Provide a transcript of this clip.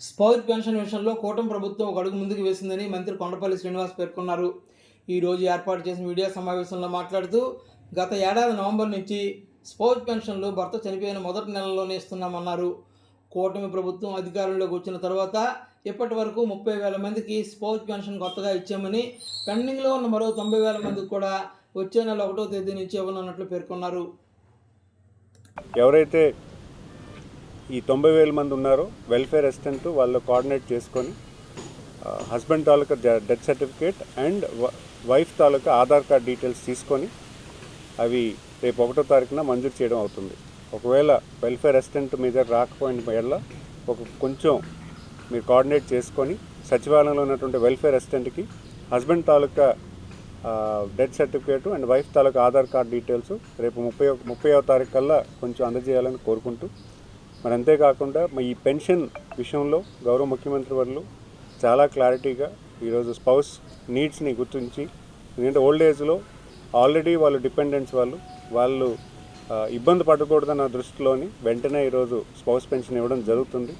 Spouse pension విషయంలో కూటమి ప్రభుత్వం ఒక అడుగు ముందుకు వేసిందని మంత్రి కొండపల్లి శ్రీనివాస్ పేర్కొన్నారు. ఈరోజు ఏర్పాటు చేసిన మీడియా సమావేశంలో మాట్లాడుతూ గత ఏడాది నవంబర్ నుంచి స్పౌజ్ పెన్షన్లు భర్త చనిపోయిన మొదటి నెలలోనే ఇస్తున్నామన్నారు. కూటమి ప్రభుత్వం అధికారంలోకి వచ్చిన తర్వాత ఇప్పటి వరకు ముప్పై వేల మందికి స్పౌజ్ పెన్షన్ కొత్తగా ఇచ్చామని పెండింగ్లో ఉన్న మరో తొంభై వేల మందికి కూడా వచ్చే నెల ఒకటో తేదీ నుంచి ఇవ్వనున్నట్లు పేర్కొన్నారు. ఎవరైతే ఈ తొంభై వేల మంది ఉన్నారో. వెల్ఫేర్ అసిస్టెంట్ వాళ్ళు కోఆర్డినేట్ చేసుకొని హస్బెండ్ తాలూకా డెత్ సర్టిఫికేట్ అండ్ వైఫ్ తాలూకా ఆధార్ కార్డ్ డీటెయిల్స్ తీసుకొని అవి రేపు ఒకటో తారీఖున మంజూరు చేయడం అవుతుంది. ఒకవేళ వెల్ఫేర్ అసిస్టెంట్ మీ దగ్గర రాకపోయిన వల్ల ఒక కొంచెం మీరు కోఆర్డినేట్ చేసుకొని సచివాలయంలో ఉన్నటువంటి వెల్ఫేర్ అసిస్టెంట్కి హస్బెండ్ తాలూకా డెత్ సర్టిఫికేట్ అండ్ వైఫ్ తాలూకా ఆధార్ కార్డ్ డీటెయిల్స్ రేపు ముప్పై ముప్పైవ తారీఖు కల్లా కొంచెం అందజేయాలని కోరుకుంటూ మరి అంతేకాకుండా ఈ పెన్షన్ విషయంలో గౌరవ ముఖ్యమంత్రి వర్లు చాలా క్లారిటీగా ఈరోజు స్పౌస్ నీడ్స్ని గుర్తించి ఎందుకంటే ఓల్డ్ ఏజ్లో ఆల్రెడీ వాళ్ళు డిపెండెంట్స్ వాళ్ళు వాళ్ళు ఇబ్బంది పడకూడదన్న దృష్టిలోని వెంటనే ఈరోజు స్పౌస్ పెన్షన్ ఇవ్వడం జరుగుతుంది.